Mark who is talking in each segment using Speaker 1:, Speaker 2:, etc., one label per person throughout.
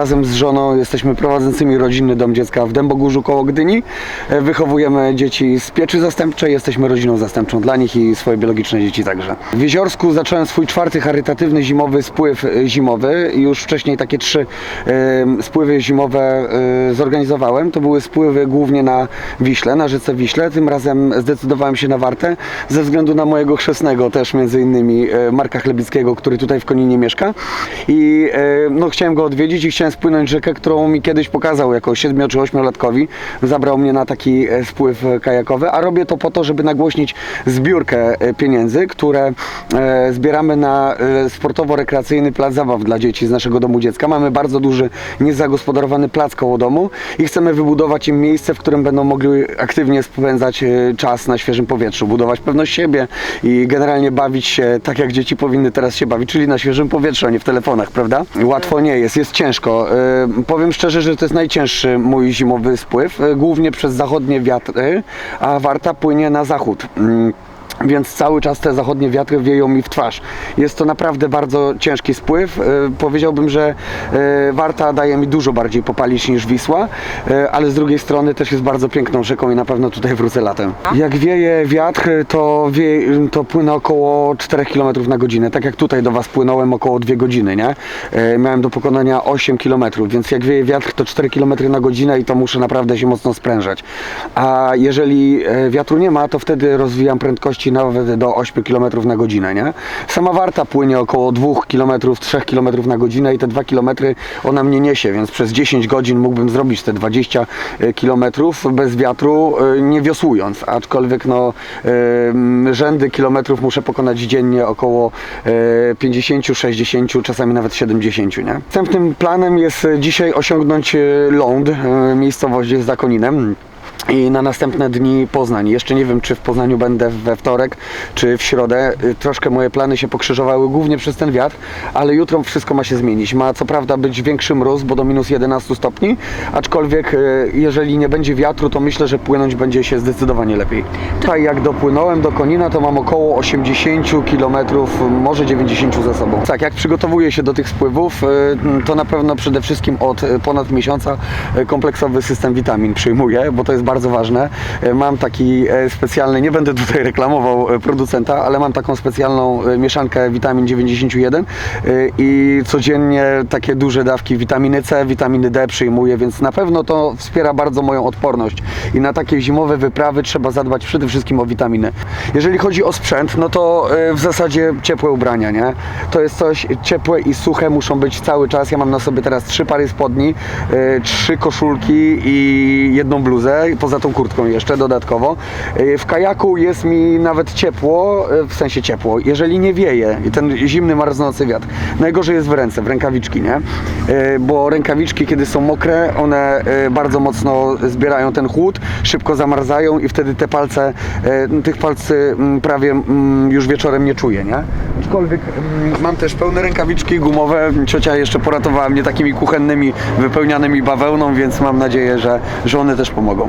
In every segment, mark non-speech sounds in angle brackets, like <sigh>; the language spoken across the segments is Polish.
Speaker 1: Razem z żoną jesteśmy prowadzącymi rodzinny dom dziecka w Dębogórzu koło Gdyni. E, Wychowujemy dzieci z pieczy zastępczej, jesteśmy rodziną zastępczą dla nich i swoje biologiczne dzieci także. W Jeziorsku zacząłem swój czwarty charytatywny zimowy spływ e, zimowy. Już wcześniej takie trzy e, spływy zimowe e, zorganizowałem. To były spływy głównie na Wiśle, na rzece Wiśle. Tym razem zdecydowałem się na Wartę ze względu na mojego chrzestnego też między innymi Marka Chlebickiego, który tutaj w Koninie mieszka. I e, no, chciałem go odwiedzić i chciałem spłynąć rzekę, którą mi kiedyś pokazał jako 7 czy 8-latkowi. Zabrał mnie na taki e, spływ e, kajakowy, a robię to po to, żeby nagłośnić zbiórkę e, pieniędzy, które e, zbieramy na e, sportowo-rekreacyjny plac zabaw dla dzieci z naszego domu dziecka. Mamy bardzo duży, niezagospodarowany plac koło domu i chcemy wybudować im miejsce, w którym będą mogli aktywnie spędzać e, czas na świeżym powietrzu, budować pewność siebie i generalnie bawić się tak, jak dzieci powinny teraz się bawić, czyli na świeżym powietrzu, a nie w telefonach, prawda? Łatwo nie jest, jest ciężko. E, Powiem szczerze, że to jest najcięższy mój zimowy spływ, e, głównie przez zachodnie wiatry, a Warta płynie na zachód. Więc cały czas te zachodnie wiatry wieją mi w twarz. Jest to naprawdę bardzo ciężki spływ. E, Powiedziałbym, że e, Warta daje mi dużo bardziej popalić niż Wisła, e, ale z drugiej strony też jest bardzo piękną rzeką i na pewno tutaj wrócę latem. Jak wieje wiatr, to, wie, to płynę około 4 km na godzinę. Tak jak tutaj do Was płynąłem około 2 godziny, nie? E, Miałem do pokonania 8 km, więc jak wieje wiatr, to 4 km na godzinę i to muszę naprawdę się mocno sprężać. A jeżeli e, wiatru nie ma, to wtedy rozwijam prędkości nawet do 8 km na godzinę, nie? Sama Warta płynie około 2 km, 3 km na godzinę i te 2 km ona mnie niesie, więc przez 10 godzin mógłbym zrobić te 20 km bez wiatru, e, nie wiosłując, aczkolwiek no e, rzędy kilometrów muszę pokonać dziennie około e, 50, 60, czasami nawet 70, nie? Następnym planem jest e, dzisiaj osiągnąć e, ląd, e, miejscowość jest za Koninem i na następne dni Poznań. Jeszcze nie wiem, czy w Poznaniu będę we wtorek, czy w środę. Y, Troszkę moje plany się pokrzyżowały głównie przez ten wiatr, ale jutro wszystko ma się zmienić. Ma co prawda być większy mróz, bo do minus 11 stopni, aczkolwiek y, jeżeli nie będzie wiatru, to myślę, że płynąć będzie się zdecydowanie lepiej. Tutaj jak dopłynąłem do Konina, to mam około 80 km, może 90 za sobą. Tak, jak przygotowuję się do tych spływów, y, to na pewno przede wszystkim od ponad miesiąca kompleksowy system witamin przyjmuję, bo to jest bardzo ważne. Y, Mam taki e, specjalny, nie będę tutaj reklamował e, producenta, ale mam taką specjalną e, mieszankę witamin 91 y, i codziennie takie duże dawki witaminy C, witaminy D przyjmuję, więc na pewno to wspiera bardzo moją odporność i na takie zimowe wyprawy trzeba zadbać przede wszystkim o witaminy. Jeżeli chodzi o sprzęt, no to e, w zasadzie ciepłe ubrania, nie? To jest coś ciepłe i suche, muszą być cały czas. Ja mam na sobie teraz trzy pary spodni, e, trzy koszulki i jedną bluzę, poza tą kurtką jeszcze dodatkowo. E, W kajaku jest mi nawet ciepło, e, w sensie ciepło, jeżeli nie wieje i ten zimny, marznący wiatr. Najgorzej jest w ręce, w rękawiczki, nie? E, Bo rękawiczki, kiedy są mokre, one bardzo mocno zbierają ten chłód, szybko zamarzają i wtedy te palce, e, tych palcy mm, prawie mm, już wieczorem nie czuję, nie? Aczkolwiek mm, mam też pełne rękawiczki gumowe. Ciocia jeszcze poratowała mnie takimi kuchennymi, wypełnianymi bawełną, więc mam nadzieję, że, że one też pomogą.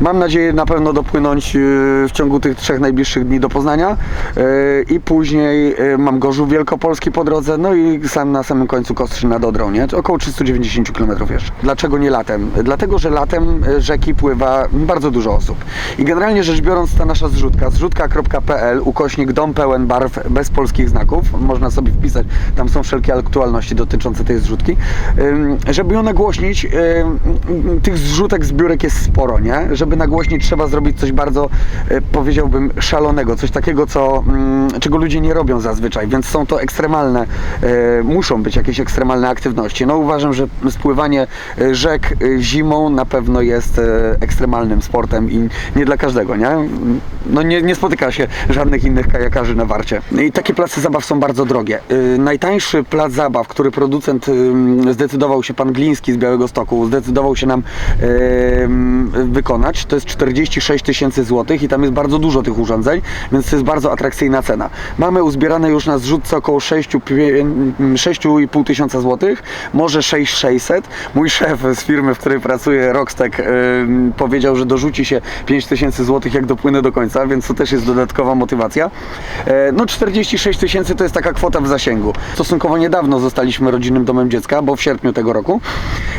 Speaker 1: Mam nadzieję na pewno dopłynąć yy, w ciągu tych trzech najbliższych dni do Poznania yy, i później yy, mam Gorzów Wielkopolski po drodze, no i sam na samym końcu Kostrzyn nad Odrą, nie? Około 390 km jeszcze. Dlaczego nie latem? Dlatego, że latem rzeki pływa bardzo dużo osób. I generalnie rzecz biorąc ta nasza zrzutka, zrzutka.pl, ukośnik dom pełen barw bez polskich znaków, można sobie wpisać, tam są wszelkie aktualności dotyczące tej zrzutki. Żeby ją nagłośnić, tych zrzutek zbiórek jest sporo, nie? Żeby nagłośnić trzeba zrobić coś bardzo, y, powiedziałbym, szalonego, coś takiego, co, mm, czego ludzie nie robią zazwyczaj, więc są to ekstremalne, y, muszą być jakieś ekstremalne aktywności. No uważam, że spływanie y, rzek zimą na pewno jest ekstremalnym sportem i nie dla każdego, nie? No nie, nie spotyka się żadnych innych kajakarzy na warcie. I takie place zabaw są bardzo drogie. Najtańszy plac zabaw, który producent zdecydował się, pan Gliński z Białego Stoku, zdecydował się nam y, to jest 46 tysięcy złotych i tam jest bardzo dużo tych urządzeń, więc to jest bardzo atrakcyjna cena. Mamy uzbierane już na zrzutce około 6, 6,5 tysiąca złotych, może 6600. Mój szef z firmy, w której pracuję, Rockstek, yy, powiedział, że dorzuci się 5 tysięcy złotych, jak dopłynę do końca, więc to też jest dodatkowa motywacja. E, No 46 tysięcy to jest taka kwota w zasięgu. Stosunkowo niedawno zostaliśmy rodzinnym domem dziecka, bo w sierpniu tego roku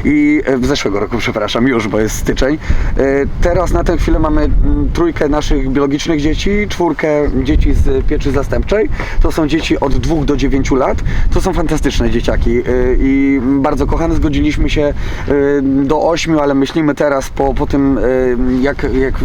Speaker 1: i e, w zeszłego roku, przepraszam, już, bo jest styczeń. E, Teraz na tę chwilę mamy mm, trójkę naszych biologicznych dzieci, czwórkę dzieci z pieczy zastępczej. To są dzieci od 2 do 9 lat. To są fantastyczne dzieciaki e, i bardzo kochane. Zgodziliśmy się e, do 8, ale myślimy teraz po, po tym, e, jak, jak,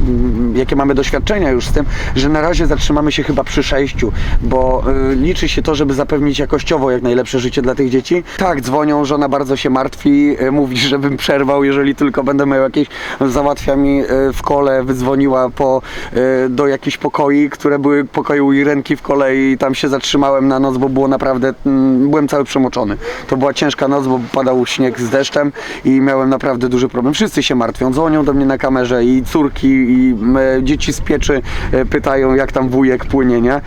Speaker 1: jakie mamy doświadczenia już z tym, że na razie zatrzymamy się chyba przy 6, bo liczy się to, żeby zapewnić jakościowo jak najlepsze życie dla tych dzieci. Tak, dzwonią, żona bardzo się martwi, mówi, żebym przerwał, jeżeli tylko będę miał jakieś, załatwia mi e, w kole, wydzwoniła po, e, do jakichś pokoi, które były pokoje u Irenki w kole i tam się zatrzymałem na noc, bo było naprawdę, mm, byłem cały przemoczony. To była ciężka noc, bo padał śnieg z deszczem i miałem naprawdę duży problem. Wszyscy się martwią, dzwonią do mnie na kamerze i córki, i e, dzieci z pieczy e, pytają, jak tam wujek płynie, nie? E,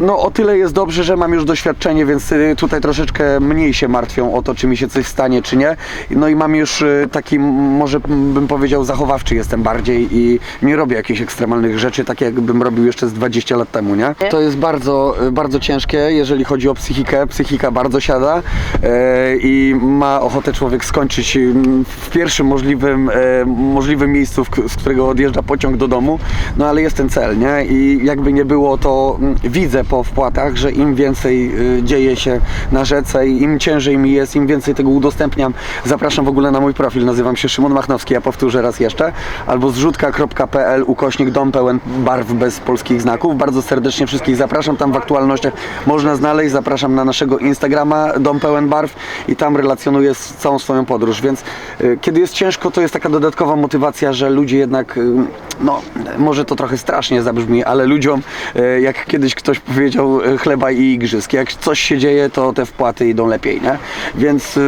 Speaker 1: No o tyle jest dobrze, że mam już doświadczenie, więc e, tutaj troszeczkę mniej się martwią o to, czy mi się coś stanie, czy nie. No i mam już e, taki, może bym powiedział, zachowawczy jestem bardziej i nie robię jakichś ekstremalnych rzeczy, tak jakbym robił jeszcze z 20 lat temu, nie? To jest bardzo, bardzo ciężkie, jeżeli chodzi o psychikę. Psychika bardzo siada e, i ma ochotę człowiek skończyć m, w pierwszym możliwym, e, możliwym miejscu, z którego odjeżdża pociąg do domu, no ale jest ten cel, nie? I jakby nie było, to mm, widzę po wpłatach, że im więcej y, dzieje się na rzece im ciężej mi jest, im więcej tego udostępniam. Zapraszam w ogóle na mój profil, nazywam się Szymon Machnowski, ja powtórzę raz jeszcze, albo zrzutka.pl ukośnik dom pełen barw bez polskich znaków. Bardzo serdecznie wszystkich zapraszam, tam w aktualnościach można znaleźć, zapraszam na naszego Instagrama dom pełen barw i tam relacjonuję całą swoją podróż, więc y, kiedy jest ciężko, to jest taka dodatkowa motywacja, że ludzie jednak, y, no może to trochę strasznie zabrzmi, ale ludziom, y, jak kiedyś ktoś powiedział, chleba i igrzysk, jak coś się dzieje, to te wpłaty idą lepiej, nie? Więc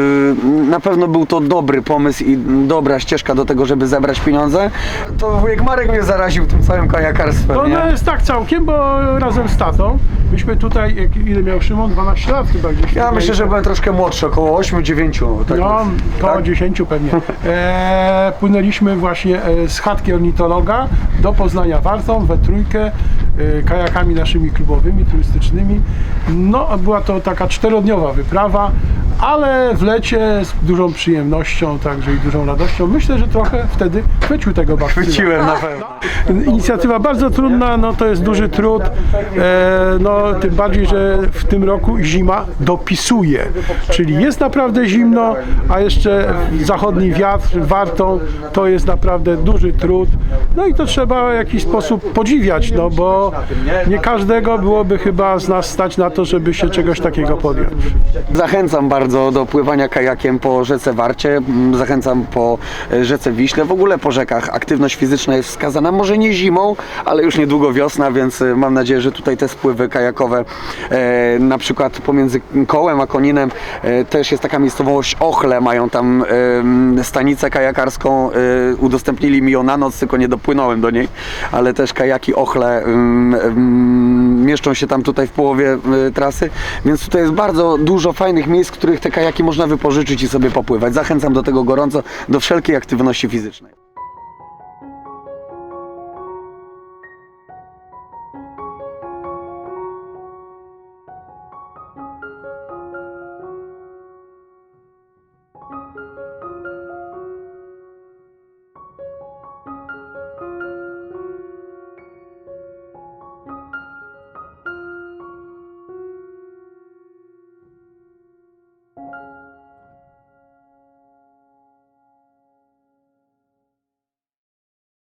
Speaker 1: na pewno był to dobry pomysł i dobra ścieżka do tego, żeby zebrać pieniądze. To wujek Marek mnie zaraził tym całym kajakarstwem,
Speaker 2: To
Speaker 1: nie?
Speaker 2: jest tak całkiem, bo razem z tatą myśmy tutaj, jak, ile miał Szymon? 12 lat chyba gdzieś.
Speaker 1: Ja
Speaker 2: tutaj.
Speaker 1: myślę, że byłem troszkę młodszy, około 8-9. Tak,
Speaker 2: No, koło
Speaker 1: tak?
Speaker 2: 10 pewnie. <laughs> E, płynęliśmy właśnie e, z chatki ornitologa do Poznania Wartą we trójkę e, kajakami naszymi klubowymi, turystycznymi. No, była to taka czterodniowa wyprawa, ale w lecie z dużą przyjemnością, także i dużą radością. Myślę, że trochę wtedy chwycił tego baktyla.
Speaker 1: Chwyciłem na pewno.
Speaker 2: Inicjatywa bardzo trudna, no to jest duży trud, e, no tym bardziej, że w tym roku zima dopisuje, czyli jest naprawdę zimno, a jeszcze zachodni wiatr wartą, to jest naprawdę duży trud, no i to trzeba w jakiś sposób podziwiać, no bo nie każdego byłoby chyba z nas stać na to, żeby się czegoś takiego podjąć.
Speaker 1: Zachęcam bardzo do pływania kajakiem po rzece Warcie, mm, zachęcam po e, rzece Wiśle, w ogóle po rzekach. Aktywność fizyczna jest wskazana, może nie zimą, ale już niedługo wiosna, więc e, mam nadzieję, że tutaj te spływy kajakowe, e, na przykład pomiędzy Kołem a Koninem, e, też jest taka miejscowość Ochle, mają tam e, stanicę kajakarską, e, udostępnili mi ją na noc, tylko nie dopłynąłem do niej, ale też kajaki Ochle mieszczą się tam tutaj w połowie e, trasy, więc tutaj jest bardzo dużo fajnych miejsc, których te kajaki można wypożyczyć i sobie popływać. Zachęcam do tego gorąco, do wszelkiej aktywności fizycznej.